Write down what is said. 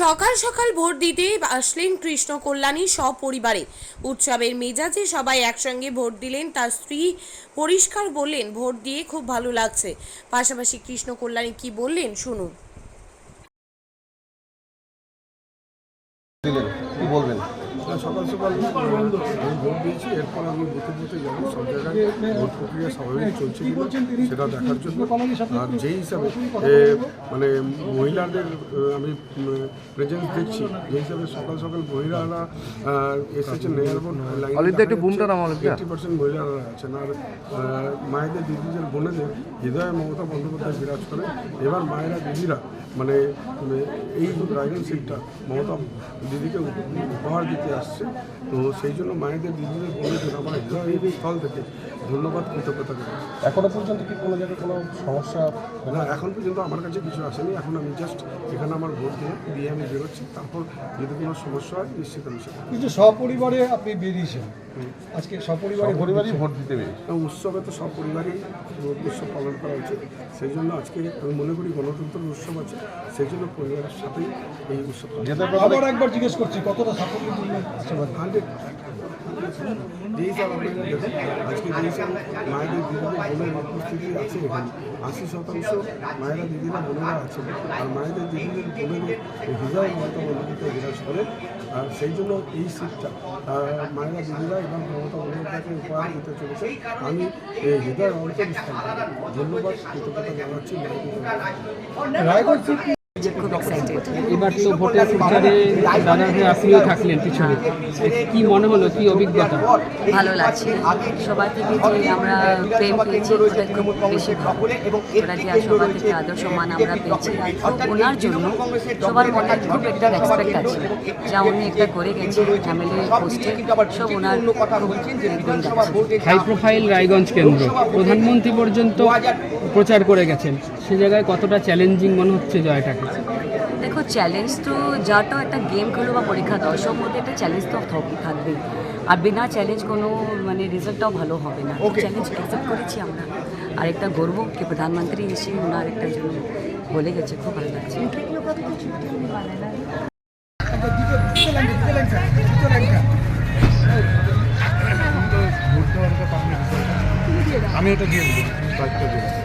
সকাল সকাল ভোট দিতে আসলেন কৃষ্ণ কল্যাণী সপরিবারে। উৎসবের মেজাজে সবাই একসঙ্গে ভোট দিলেন, তার স্ত্রী পরিষ্কার বললেন, ভোট দিয়ে খুব ভালো লাগছে। পাশাপাশি কৃষ্ণ কল্যাণী কি বললেন, শুনুন। না, সকাল সকাল আমি ভোট দিয়েছি এরপর আমি বুথে বুথে যাব। সব জায়গায় ভোট প্রক্রিয়া স্বাভাবিক চলছে কিনা সেটা দেখার জন্য। আর যেই হিসাবে মানে মহিলাদের আমি প্রেজেন্স দেখছি যে হিসাবে সকাল সকাল মহিলারা নামাও, অলিভদা। এইটি পার্সেন্ট মহিলারা আছেন। আর মায়েদের দিদিদের বোনেদের হৃদয়ে মমতা বন্দ্যোপাধ্যায় বিরাজ করে। এবার মায়েরা দিদিরা মানে মানে এই সিটটা মমতা দিদিকে উপহার দিতে আসছে তো সেই জন্য মায়েদের দিদিদের বোনেদের আমার হৃদয় স্থল থেকে ধন্যবাদ কৃতজ্ঞতা জানাই। এখনও পর্যন্ত কি কোনো জায়গায় কোনো সমস্যা? না এখন পর্যন্ত আমার কাছে কিছু আসেনি এখন আমি জাস্ট এখানে আমার ভোট দিয়ে দিয়ে আমি বেরোচ্ছি তারপর যদি কোনো সমস্যা হয় নিশ্চিত আমি সেটা কিন্তু সপরিবারে আপনি বেরিয়েছেন। আজকে সপরিবারে ভোট পরিবারই ভোট দিতে পেরেছি। এবং উৎসবে তো সব পরিবারই উৎসব পালন করা উচিত সেই জন্য আজকে আমি মনে করি গণতন্ত্রের উৎসব আছে। সেই জন্য পরিবারের সাথেই এই উৎসব আবার একবার জিজ্ঞেস করছি কতটা সাফল্য দিলেন হান্ড্রেড যেই হিসাব আপনারা আছে এখানে। আশি শতাংশ দিদিরা বোনেরা আছেন আর মায়েদের দিদিদের হৃদয় মমতা বন্দ্যোপাধ্যায় বিরাজ করে, আর সেই জন্য এই সিটটা মায়েরা দিদিরা এবং মমতা বন্দ্যোপাধ্যায়কে উপহার দিতে চলেছে। আমি হৃদয় অন্তর্স্থান ধন্যবাদ কৃতজ্ঞতা জানাচ্ছি। রায়গঞ্জ খুব এক্সাইটেড এবার তো ভোটের প্রচারে দাদা হয়ে আপনিও থাকলেন পিছনে। কি মনে হলো? কি অভিজ্ঞতা? ভালো লাগছে। সবার থেকে যে আমরা প্রেম পেয়েছি ওটা খুব বেশি ভালো যে সবার থেকে আদর সম্মান আমরা পেয়েছি ওনার জন্য সবার মনে খুব একটা আছে। যা উনি একটা করে গেছে ফ্যামিলি পোস্টে সব ওনার হাই প্রোফাইল রায়গঞ্জ কেন্দ্র। প্রধানমন্ত্রী পর্যন্ত প্রচার করে গেছেন। সে জায়গায় কতটা চ্যালেঞ্জিং মনে হচ্ছে জয়টাকে? দেখো চ্যালেঞ্জ তো যাটাও একটা গেম খেলো বা পরীক্ষা দাও সব মধ্যে একটা চ্যালেঞ্জ তো থাক- থাকবেই। আর বিনা চ্যালেঞ্জ কোনো মানে রেজাল্টটাও ভালো হবে না। চ্যালেঞ্জ অ্যাকসেপ্ট করেছি আমরা। আর একটা গর্ব কি প্রধানমন্ত্রী এসে ওনার একটা জন্য বলে গেছে খুব ভালো লাগছে। আমি এটা দিয়ে দেবো।